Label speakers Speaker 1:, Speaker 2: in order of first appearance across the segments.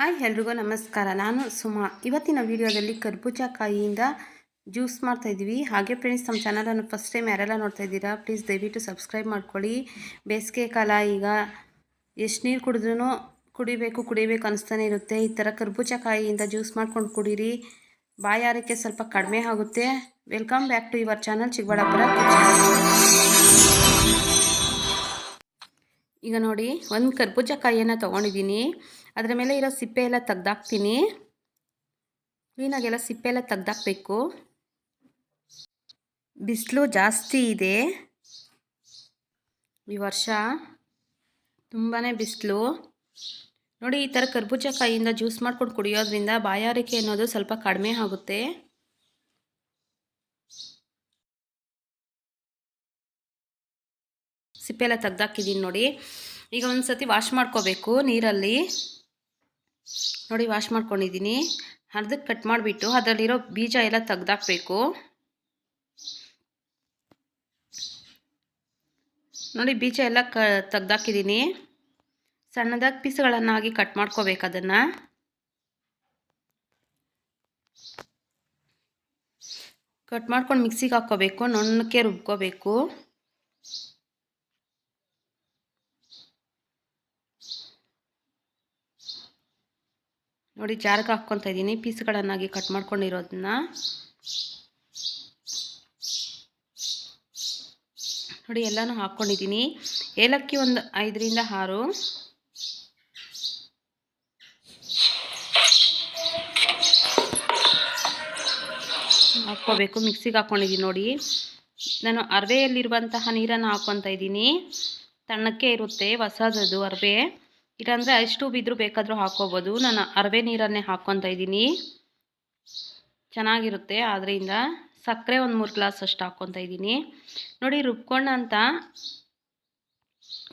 Speaker 1: Hi ಎಲ್ರಿಗೂ ನಮಸ್ಕಾರ. ನಾನು ಸುಮಾ. ಇವತ್ತಿನ ವಿಡಿಯೋದಲ್ಲಿ ಕರ್ಬೂಜ ಕಾಯಿಯಿಂದ ಜ್ಯೂಸ್ ಮಾಡ್ತಾಯಿದ್ವಿ ಹಾಗೆ ಫ್ರೆಂಡ್ಸ್ ನಮ್ಮ ಚಾನಲನ್ನು ಫಸ್ಟ್ ಟೈಮ್ ಯಾರೆಲ್ಲ ನೋಡ್ತಾ ಇದ್ದೀರಾ ಪ್ಲೀಸ್ ದಯವಿಟ್ಟು ಸಬ್ಸ್ಕ್ರೈಬ್ ಮಾಡ್ಕೊಳ್ಳಿ. ಬೇಸಿಗೆ ಕಾಲ ಈಗ ಎಷ್ಟು ನೀರು ಕುಡಿದ್ರೂ ಕುಡಿಬೇಕು ಕುಡಿಬೇಕು ಅನಿಸ್ತಾನೆ ಇರುತ್ತೆ. ಈ ಥರ ಕರ್ಬೂಜ ಕಾಯಿಯಿಂದ ಜ್ಯೂಸ್ ಮಾಡ್ಕೊಂಡು ಕುಡೀರಿ. ಬಾಯಾರಿಕೆ ಸ್ವಲ್ಪ ಕಡಿಮೆ ಆಗುತ್ತೆ. Welcome back to your channel Chikkaballapur ಈಗ ನೋಡಿ, ಒಂದು ಕರ್ಬೂಜ ಕಾಯಿಯನ್ನು ತೊಗೊಂಡಿದ್ದೀನಿ ಅದರ ಮೇಲೆ ಇರೋ ಸಿಪ್ಪೆ ಎಲ್ಲ ತೆಗ್ದಾಕ್ತೀನಿ. ಕ್ಲೀನಾಗೆಲ್ಲ ಸಿಪ್ಪೆ ಎಲ್ಲ ತೆಗ್ದಾಕ್ಬೇಕು. ಬಿಸಿಲು ಜಾಸ್ತಿ ಇದೆ. ಈ ವರ್ಷ ತುಂಬಾ ಬಿಸಿಲು. ನೋಡಿ, ಈ ಥರ ಕರ್ಬೂಜ ಕಾಯಿಯಿಂದ ಜ್ಯೂಸ್ ಮಾಡ್ಕೊಂಡು ಕುಡಿಯೋದ್ರಿಂದ ಬಾಯಾರಿಕೆ ಅನ್ನೋದು ಸ್ವಲ್ಪ ಕಡಿಮೆ ಆಗುತ್ತೆ. ಸಿಪ್ಪೆ ಎಲ್ಲ ತೆಗ್ದಾಕಿದ್ದೀನಿ ನೋಡಿ. ಈಗ ಒಂದು ಸತಿ ವಾಶ್ ಮಾಡ್ಕೋಬೇಕು ನೀರಲ್ಲಿ. ನೋಡಿ ವಾಶ್ ಮಾಡ್ಕೊಂಡಿದ್ದೀನಿ ಅರ್ಧಕ್ಕೆ ಕಟ್ ಮಾಡಿಬಿಟ್ಟು ಅದರಲ್ಲಿರೋ ಬೀಜ ಎಲ್ಲ ತೆಗ್ದಾಕ್ಬೇಕು. ನೋಡಿ, ಬೀಜ ಎಲ್ಲ ಕ ತೆಗ್ದಾಕಿದ್ದೀನಿ ಸಣ್ಣದಾಗಿ ಪೀಸ್ಗಳನ್ನಾಗಿ ಕಟ್ ಮಾಡ್ಕೋಬೇಕು ಅದನ್ನು. ಕಟ್ ಮಾಡ್ಕೊಂಡು ಮಿಕ್ಸಿಗೆ ಹಾಕ್ಕೋಬೇಕು ನೊಣಕ್ಕೆ ರುಬ್ಕೋಬೇಕು. ನೋಡಿ ಜಾರ್ಗೆ ಹಾಕ್ಕೊತಾ ಇದ್ದೀನಿ. ಪೀಸ್ಗಳನ್ನಾಗಿ ಕಟ್ ಮಾಡ್ಕೊಂಡಿರೋದನ್ನ ನೋಡಿ ಎಲ್ಲನೂ ಹಾಕ್ಕೊಂಡಿದ್ದೀನಿ. ಏಲಕ್ಕಿ ಒಂದು ಐದರಿಂದ ಆರು. ಹಾಕ್ಕೋಬೇಕು. ಮಿಕ್ಸಿಗೆ ಹಾಕ್ಕೊಂಡಿದ್ದೀನಿ ನೋಡಿ. ನಾನು ಅರ್ವೆಯಲ್ಲಿರುವಂತಹ ನೀರನ್ನು ಹಾಕ್ಕೊತಾ ಇದ್ದೀನಿ. ತಣ್ಣಕ್ಕೆ ಇರುತ್ತೆ, ಹೊಸದದು ಅರ್ವೆ. ಇಲ್ಲಾಂದರೆ ಐಸ್ ಟ್ಯೂಬ್ ಇದ್ರೂ ಬೇಕಾದರೂ ಹಾಕ್ಕೋಬೋದು. ನಾನು ಅರವೆ ನೀರನ್ನೇ ಹಾಕ್ಕೊತಾ ಇದ್ದೀನಿ. ಚೆನ್ನಾಗಿರುತ್ತೆ. ಆದ್ದರಿಂದ ಸಕ್ಕರೆ ಒಂದು ಮೂರು ಗ್ಲಾಸ್ ಅಷ್ಟು ಹಾಕ್ಕೊತಾ ಇದ್ದೀನಿ. ನೋಡಿ ರುಬ್ಕೊಂಡಂಥ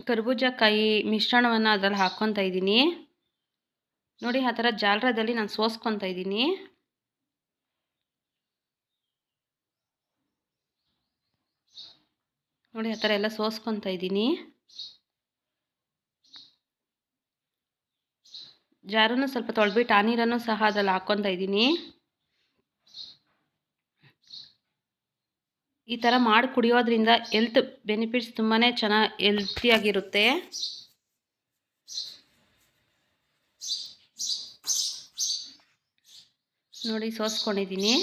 Speaker 1: ಕರ್ಬೂಜಕಾಯಿ ಮಿಶ್ರಣವನ್ನು ಅದರಲ್ಲಿ ಹಾಕ್ಕೊತಾ ಇದ್ದೀನಿ. ನೋಡಿ ಆ ಥರ ಜಾಲರದಲ್ಲಿ ನಾನು ಸೋಸ್ಕೊತಾ ಇದ್ದೀನಿ. ನೋಡಿ ಆ ಥರ ಎಲ್ಲ ಸೋಸ್ಕೊತಾ ಇದ್ದೀನಿ. ಜಾರನ್ನು ಸ್ವಲ್ಪ ತೊಳೆದ್ಬಿಟ್ಟು ಆ ನೀರನ್ನು ಸಹ ಅದ್ರಲ್ಲಿ ಹಾಕ್ಕೊತಾ ಇದ್ದೀನಿ. ಈ ಥರ ಮಾಡಿ ಕುಡಿಯೋದ್ರಿಂದ ಎಲ್ತ್ ಬೆನಿಫಿಟ್ಸ್ ತುಂಬಾ ಚೆನ್ನಾಗಿ ಎಲ್ತಿಯಾಗಿರುತ್ತೆ ನೋಡಿ ಸೋಸ್ಕೊಂಡಿದ್ದೀನಿ.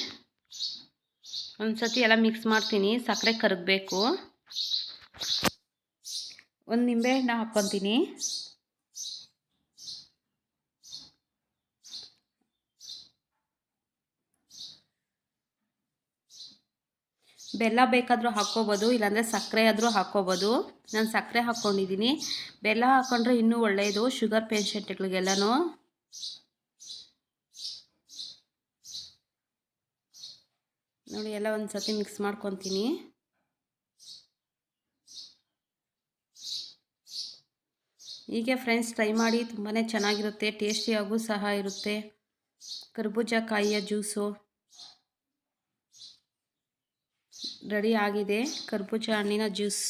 Speaker 1: ಒಂದು ಸತಿ ಎಲ್ಲ ಮಿಕ್ಸ್ ಮಾಡ್ತೀನಿ, ಸಕ್ಕರೆ ಕರಗಬೇಕು. ಒಂದು ನಿಂಬೆಹಣ್ಣು ಹಾಕ್ಕೊತೀನಿ. ಬೆಲ್ಲ ಬೇಕಾದರೂ ಹಾಕ್ಕೋಬೋದು, ಇಲ್ಲಾಂದರೆ ಸಕ್ಕರೆ ಆದರೂ ಹಾಕ್ಕೋಬೋದು. ನಾನು ಸಕ್ಕರೆ ಹಾಕ್ಕೊಂಡಿದ್ದೀನಿ. ಬೆಲ್ಲ ಹಾಕ್ಕೊಂಡ್ರೆ ಇನ್ನೂ ಒಳ್ಳೆಯದು ಶುಗರ್ ಪೇಷಂಟ್ಗಳಿಗೆಲ್ಲನೂ. ನೋಡಿ, ಎಲ್ಲ ಒಂದು ಸತಿ ಮಿಕ್ಸ್ ಮಾಡ್ಕೊತೀನಿ. ಹೀಗೆ ಫ್ರೆಂಡ್ಸ್, ಟ್ರೈ ಮಾಡಿ. ತುಂಬಾ ಚೆನ್ನಾಗಿರುತ್ತೆ, ಟೇಸ್ಟಿಯಾಗೂ ಸಹ ಇರುತ್ತೆ. ಕರ್ಬೂಜ ಕಾಯಿಯ ಜ್ಯೂಸು. ರೆಡಿ ಆಗಿದೆ ಕರ್ಬೂಜ ಹಣ್ಣಿನ ಜ್ಯೂಸ್.